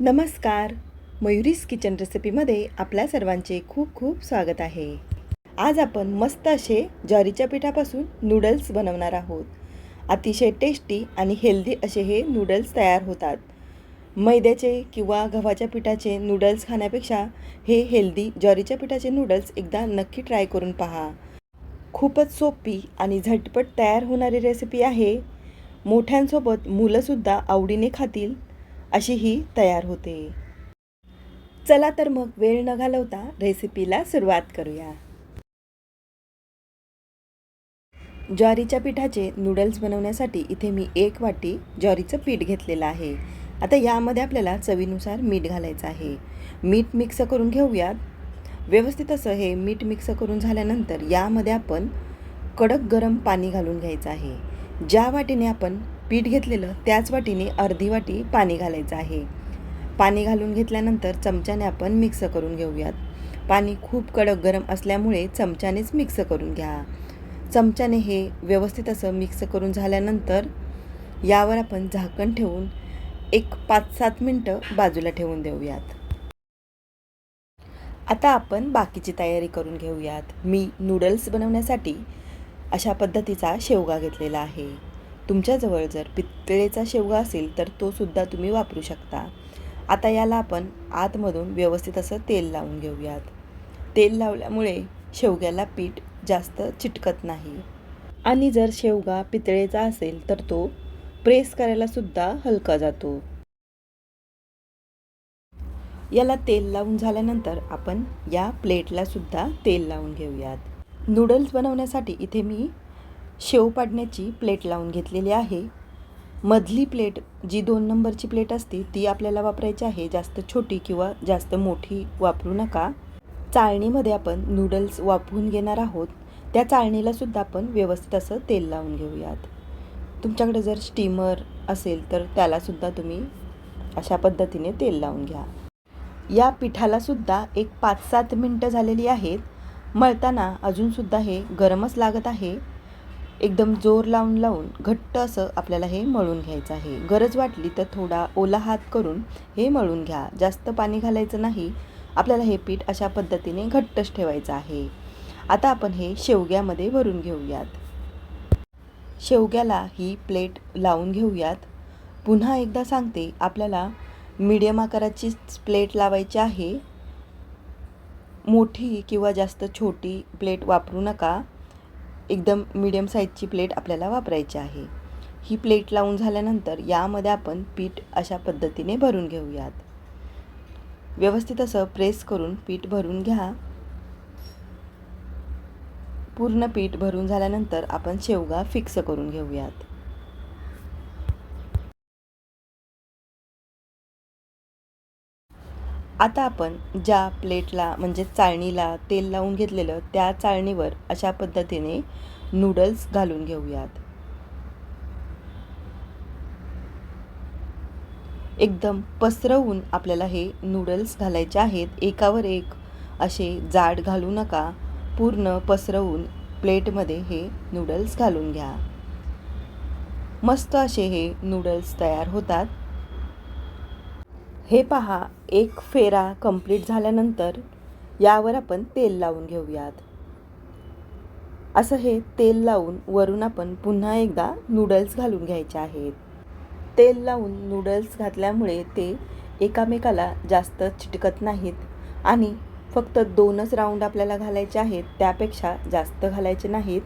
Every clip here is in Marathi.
नमस्कार. मयुरीस किचन रेसिपीमध्ये आपल्या सर्वांचे खूप खूप स्वागत आहे. आज आपण मस्त असे ज्वारीच्या पिठापासून नूडल्स बनवणार आहोत. अतिशय टेस्टी आणि हेल्दी असे हे नूडल्स तयार होतात. मैद्याचे किंवा गव्हाच्या पिठाचे नूडल्स खाण्यापेक्षा हे हेल्दी ज्वारीच्या पिठाचे नूडल्स एकदा नक्की ट्राय करून पहा. खूपच सोपी आणि झटपट तयार होणारी रेसिपी आहे. मोठ्यांसोबत मुलंसुद्धा आवडीने खातील. अशी ही तयार होते. चला तर मग वेळ न घालवता रेसिपीला सुरुवात करूया. ज्वारीच्या पिठाचे नूडल्स बनवण्यासाठी इथे मी एक वाटी ज्वारीचं पीठ घेतलेलं आहे. आता यामध्ये आपल्याला चवीनुसार मीठ घालायचं आहे. मीठ मिक्स करून घेऊयात. व्यवस्थित असं हे मीठ मिक्स करून झाल्यानंतर यामध्ये आपण कडक गरम पाणी घालून घ्यायचं आहे. ज्या वाटीने आपण पीठ घेतलेलं त्याच वाटीने अर्धी वाटी पाणी घालायचं आहे. पाणी घालून घेतल्यानंतर चमच्याने आपण मिक्स करून घेऊयात. पाणी खूप कडक गरम असल्यामुळे चमच्यानेच मिक्स करून घ्या. चमच्याने हे व्यवस्थित असं मिक्स करून झाल्यानंतर यावर आपण झाकण ठेवून एक पाच सात मिनटं बाजूला ठेवून देऊयात. आता आपण बाकीची तयारी करून घेऊयात. मी नूडल्स बनवण्यासाठी अशा पद्धतीचा शेवगा घेतलेला आहे. तुमच्याजवळ जर पितळेचा शेवगा असेल तर तो सुद्धा तुम्ही वापरू शकता. आता याला आपण आतमधून व्यवस्थित असं तेल लावून घेऊयात. तेल लावल्यामुळे शेवग्याला पीठ जास्त चिटकत नाही. आणि जर शेवगा पितळेचा असेल तर तो प्रेस करायला सुद्धा हलका जातो. याला तेल लावून झाल्यानंतर आपण या प्लेटला सुद्धा तेल लावून घेऊयात. नूडल्स बनवण्यासाठी इथे मी शेव पाडण्याची प्लेट लावून घेतलेली आहे. मधली प्लेट जी दोन नंबरची प्लेट असते ती आपल्याला वापरायची आहे. जास्त छोटी किंवा जास्त मोठी वापरू नका. चाळणीमध्ये आपण नूडल्स वापरून घेणार आहोत. त्या चाळणीला सुद्धा आपण व्यवस्थित असं तेल लावून घेऊयात. तुमच्याकडे जर स्टीमर असेल तर त्यालासुद्धा तुम्ही अशा पद्धतीने तेल लावून घ्या. या पिठाला सुद्धा एक पाच सात मिनटं झालेली आहेत. मळताना अजूनसुद्धा हे गरमच लागत आहे. एकदम जोर लावून लावून घट्ट असं आपल्याला हे मळून घ्यायचं आहे. गरज वाटली तर थोडा ओला हात करून हे मळून घ्या. जास्त पाणी घालायचं नाही. आपल्याला हे पीठ अशा पद्धतीने घट्टच ठेवायचं आहे. आता आपण हे शेवग्यामध्ये भरून घेऊयात. शेवग्याला ही प्लेट लावून घेऊयात. पुन्हा एकदा सांगते आपल्याला मीडियम आकाराचीच प्लेट लावायची आहे. मोठी किंवा जास्त छोटी प्लेट वापरू नका. एकदम मीडियम साईजची प्लेट आपल्याला वापरायची आहे. ही प्लेट लावून झाल्यानंतर यामध्ये आपण पीठ अशा पद्धतीने भरून घेऊयात. व्यवस्थित असं प्रेस करून पीठ भरून घ्या. पूर्ण पीठ भरून झाल्यानंतर आपण शेवगा फिक्स करून घेऊयात. आता आपण ज्या प्लेटला म्हणजे चाळणीला तेल लावून घेतलेलं त्या चाळणीवर अशा पद्धतीने नूडल्स घालून घेऊयात. एकदम पसरवून आपल्याला हे नूडल्स घालायचे आहेत. एकावर एक असे जाड घालू नका. पूर्ण पसरवून प्लेटमध्ये हे नूडल्स घालून घ्या. मस्त असे हे नूडल्स तयार होतात. हे पहा एक फेरा कंप्लीट झाल्यानंतर यावर आपण तेल लावून घेऊयात. असं हे तेल लावून वरून आपण पुन्हा एकदा नूडल्स घालून घ्यायचे आहेत. तेल लावून नूडल्स घातल्यामुळे ते एकामेकाला जास्त चिटकत नाहीत आणि फक्त दोनच राऊंड आपल्याला घालायचे आहेत त्यापेक्षा जास्त घालायचे नाहीत.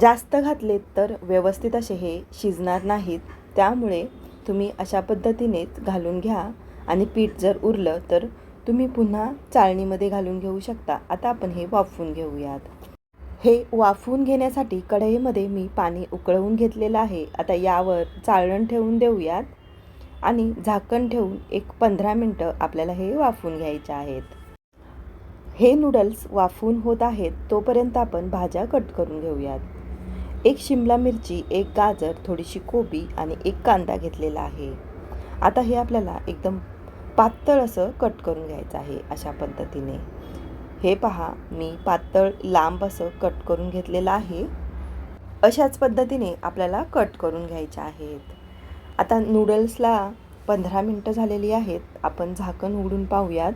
जास्त घातलेत तर व्यवस्थित असे हे शिजणार नाहीत त्यामुळे तुम्ही अशा पद्धतीनेच घालून घ्या. आणि पीठ जर उरलं तर तुम्ही पुन्हा चाळणीमध्ये घालून घेऊ शकता. आता आपण हे वाफवून घेऊयात. हे वाफवून घेण्यासाठी कढईमध्ये मी पाणी उकळवून घेतलेलं आहे. आता यावर चाळण ठेवून देऊयात. आणि झाकण ठेवून एक पंधरा मिनटं आपल्याला हे वाफवून घ्यायचे आहेत. हे नूडल्स वाफवून होत आहेत. तोपर्यंत आपण भाज्या कट करून घेऊयात. एक शिमला मिरची एक गाजर थोडीशी कोबी आणि एक कांदा घेतलेला आहे. आता हे आपल्याला एकदम पातळ असं कट करून घ्यायचं आहे अशा पद्धतीने. हे पहा मी पातळ लांब असं कट करून घेतलेलं आहे. अशाच पद्धतीने आपल्याला कट करून घ्यायच्या आहेत. आता नूडल्सला पंधरा मिनटं झालेली आहेत. आपण झाकण उघडून पाहूयात.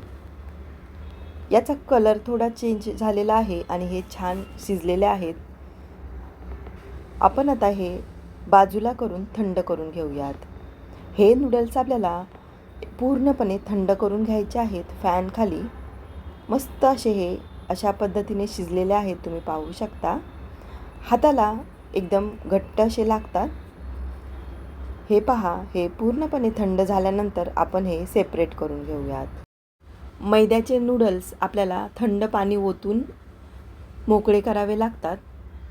याचा कलर थोडा चेंज झालेला आहे आणि हे छान शिजलेले आहेत. आपण आता हे बाजूला करून थंड करून घेऊयात. हे नूडल्स आपल्याला पूर्णपणे थंड करून घ्यायचे आहेत फॅनखाली मस्त असे हे अशा पद्धतीने शिजलेले आहेत तुम्ही पाहू शकता. हाताला एकदम घट्ट असे लागतात. हे पहा हे पूर्णपणे थंड झाल्यानंतर आपण हे सेपरेट करून घेऊयात. मैद्याचे नूडल्स आपल्याला थंड पाणी ओतून मोकळे करावे लागतात.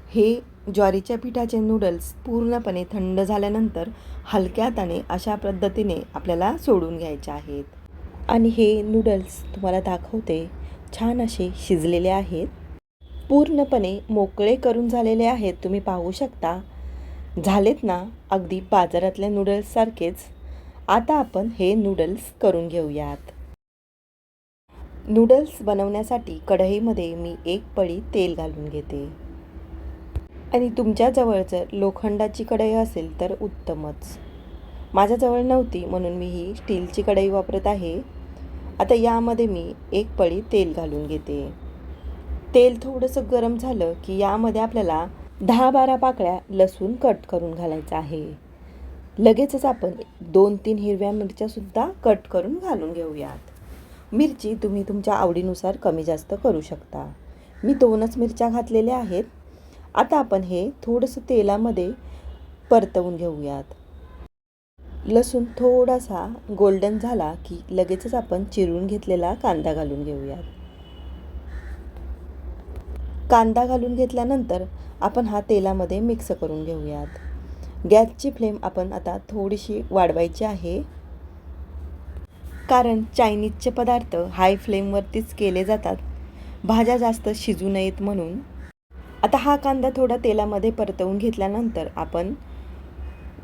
हे ज्वारीच्या पिठाचे नूडल्स पूर्णपणे थंड झाल्यानंतर हलक्या हाताने अशा पद्धतीने आपल्याला सोडून घ्यायचे आहेत. आणि हे नूडल्स तुम्हाला दाखवते. छान असे शिजलेले आहेत. पूर्णपणे मोकळे करून झालेले आहेत. तुम्ही पाहू शकता. झालेत ना अगदी बाजारातल्या नूडल्ससारखेच आता आपण हे नूडल्स करून घेऊयात. नूडल्स बनवण्यासाठी कढईमध्ये मी एक पळी तेल घालून घेते. आणि तुमच्याजवळ जर लोखंडाची कढई असेल तर उत्तमच. माझ्याजवळ नव्हती म्हणून मी ही स्टीलची कढई वापरत आहे. आता यामध्ये मी एक पळी तेल घालून घेते. तेल थोडंसं गरम झालं की यामध्ये आपल्याला दहा बारा पाकळ्या लसूण कट करून घालायचं आहे. लगेचच आपण दोन तीन हिरव्या मिरच्यासुद्धा कट करून घालून घेऊयात. मिरची तुम्ही तुमच्या आवडीनुसार कमी जास्त करू शकता. मी दोनच मिरच्या घातलेल्या आहेत. आता आपण हे थोडंसं तेलामध्ये परतवून घेऊयात. लसूण थोडासा गोल्डन झाला की लगेचच आपण चिरून घेतलेला कांदा घालून घेऊयात. कांदा घालून घेतल्यानंतर आपण हा तेलामध्ये मिक्स करून घेऊयात. गॅसची फ्लेम आपण आता थोडीशी वाढवायची आहे. कारण चायनीजचे पदार्थ हाय फ्लेमवरतीच केले जातात. भाज्या जास्त शिजू नयेत म्हणून आता हा कांदा थोडा तेलामध्ये परतवून घेतल्यानंतर आपण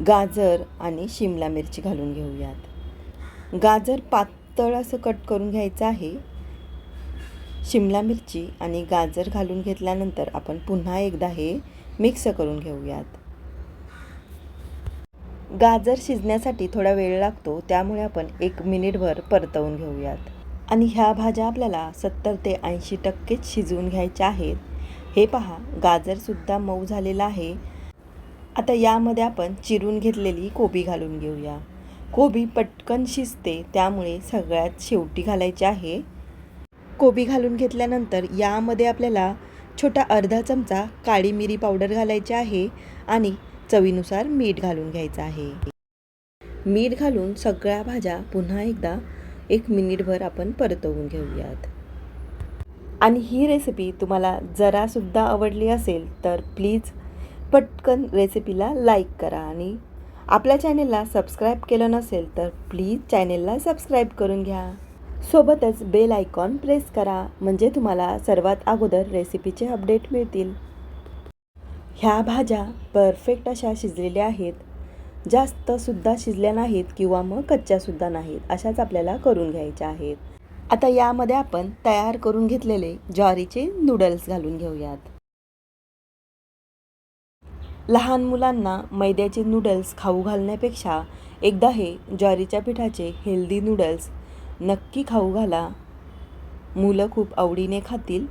गाजर आणि शिमला मिरची घालून घेऊयात. गाजर पातळ असं कट करून घ्यायचं आहे. शिमला मिरची आणि गाजर घालून घेतल्यानंतर आपण पुन्हा एकदा हे मिक्स करून घेऊयात. गाजर शिजण्यासाठी थोडा वेळ लागतो त्यामुळे आपण एक मिनिटभर परतवून घेऊयात. आणि ह्या भाज्या आपल्याला सत्तर ते ऐंशी टक्केच शिजवून घ्यायच्या आहेत. हे पहा गाजरसुद्धा मऊ झालेला आहे. आता यामध्ये आपण चिरून घेतलेली कोबी घालून घेऊया. कोबी पटकन शिजते त्यामुळे सगळ्यात शेवटी घालायची आहे. कोबी घालून घेतल्यानंतर यामध्ये आपल्याला छोटा अर्धा चमचा काळी मिरी पावडर घालायची आहे आणि चवीनुसार मीठ घालून घ्यायचं आहे. मीठ घालून सगळ्या भाज्या पुन्हा एकदा एक मिनिटभर आपण परतवून घेऊयात. आणि ही रेसिपी तुम्हाला जरासुद्धा आवडली असेल तर प्लीज पटकन रेसिपीला लाईक करा आणि आपल्या चॅनेलला सबस्क्राईब केलं नसेल तर प्लीज चॅनेलला सबस्क्राईब करून घ्या. सोबतच बेल आयकॉन प्रेस करा म्हणजे तुम्हाला सर्वात अगोदर रेसिपीचे अपडेट मिळतील. ह्या भाज्या परफेक्ट अशा शिजलेल्या आहेत. जास्तसुद्धा शिजल्या नाहीत किंवा मग कच्च्यासुद्धा नाहीत अशाच आपल्याला करून घ्यायच्या आहेत. आता यामध्ये आपण तयार करून घेतलेले ज्वारीचे नूडल्स घालून घेऊयात. लहान मुलांना मैद्याचे नूडल्स खाऊ घालण्यापेक्षा एकदा हे ज्वारीच्या पिठाचे हेल्दी नूडल्स नक्की खाऊ घाला. मुलं खूप आवडीने खातील.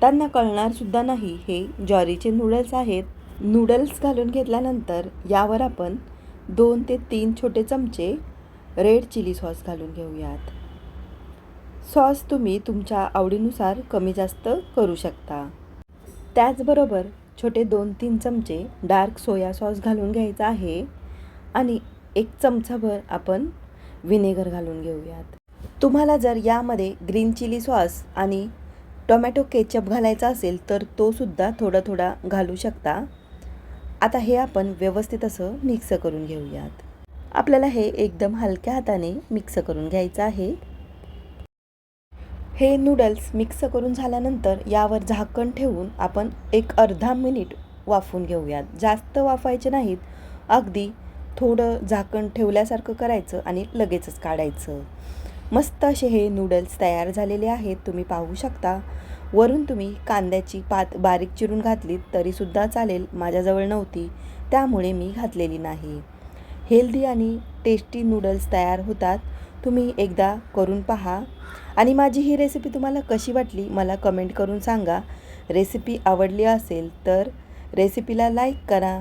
त्यांना कळणारसुद्धा नाही हे ज्वारीचे नूडल्स आहेत. नूडल्स घालून घेतल्यानंतर यावर आपण दोन ते तीन छोटे चमचे रेड चिली सॉस घालून घेऊयात. सॉस तुम्ही तुमच्या आवडीनुसार कमी जास्त करू शकता. त्याचबरोबर छोटे दोन तीन चमचे डार्क सोया सॉस घालून घ्यायचा आहे आणि एक चमचाभर आपण व्हिनेगर घालून घेऊयात. तुम्हाला जर यामध्ये ग्रीन चिली सॉस आणि टोमॅटो केचप घालायचा असेल तर तो सुद्धा थोडा थोडा घालू शकता. आता हे आपण व्यवस्थित असं मिक्स करून घेऊयात. आपल्याला हे एकदम हलक्या हाताने मिक्स करून घ्यायचं आहे. हे नूडल्स मिक्स करून झाल्यानंतर यावर झाकण ठेवून आपण एक अर्धा मिनिट वाफून घेऊयात. जास्त वाफायचे नाहीत अगदी थोडं झाकण ठेवल्यासारखं करायचं आणि लगेचच काढायचं. मस्त असे हे नूडल्स तयार झालेले आहेत तुम्ही पाहू शकता. वरून तुम्ही कांद्याची पात बारीक चिरून घातलीत तरीसुद्धा चालेल माझ्याजवळ नव्हती त्यामुळे मी घातलेली नाही. हेल्दी आणि टेस्टी नूडल्स तयार होतात. तुम्ही एकदा करून पहा. आणि माझी ही रेसिपी तुम्हाला कशी वाटली मला कमेंट करून सांगा. रेसिपी आवडली असेल तर रेसिपीला लाईक करा.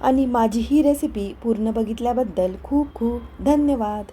आणि माझी ही रेसिपी पूर्ण बघितल्याबद्दल खूप खूप धन्यवाद.